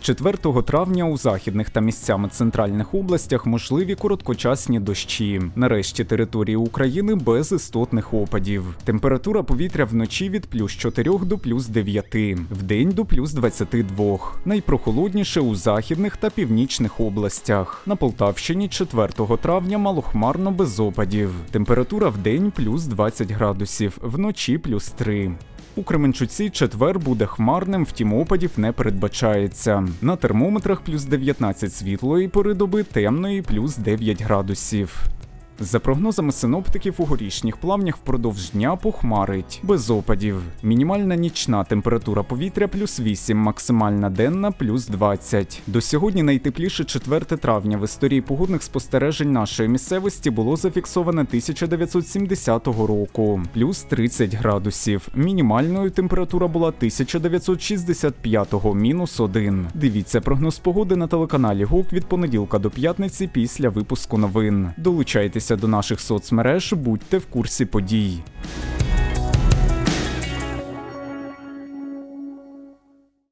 4 травня у західних та місцями центральних областях можливі короткочасні дощі. Нарешті території України без істотних опадів. Температура повітря вночі від плюс 4 до плюс 9, вдень до плюс 22. Найпрохолодніше у західних та північних областях. На Полтавщині 4 травня малохмарно без опадів. Температура вдень плюс 20 градусів, вночі плюс 3. У Кременчуці четвер буде хмарним, втім опадів не передбачається. На термометрах плюс 19 світлої пори доби, темної плюс 9 градусів. За прогнозами синоптиків, у горішніх плавнях впродовж дня похмарить, без опадів. Мінімальна нічна температура повітря плюс 8, максимальна денна плюс 20. До сьогодні найтепліше 4 травня в історії погодних спостережень нашої місцевості було зафіксоване 1970 року, плюс 30 градусів. Мінімальною температура була 1965, мінус 1. Дивіться прогноз погоди на телеканалі ГУК від понеділка до п'ятниці після випуску новин. Долучайтеся до наших соцмереж, будьте в курсі подій.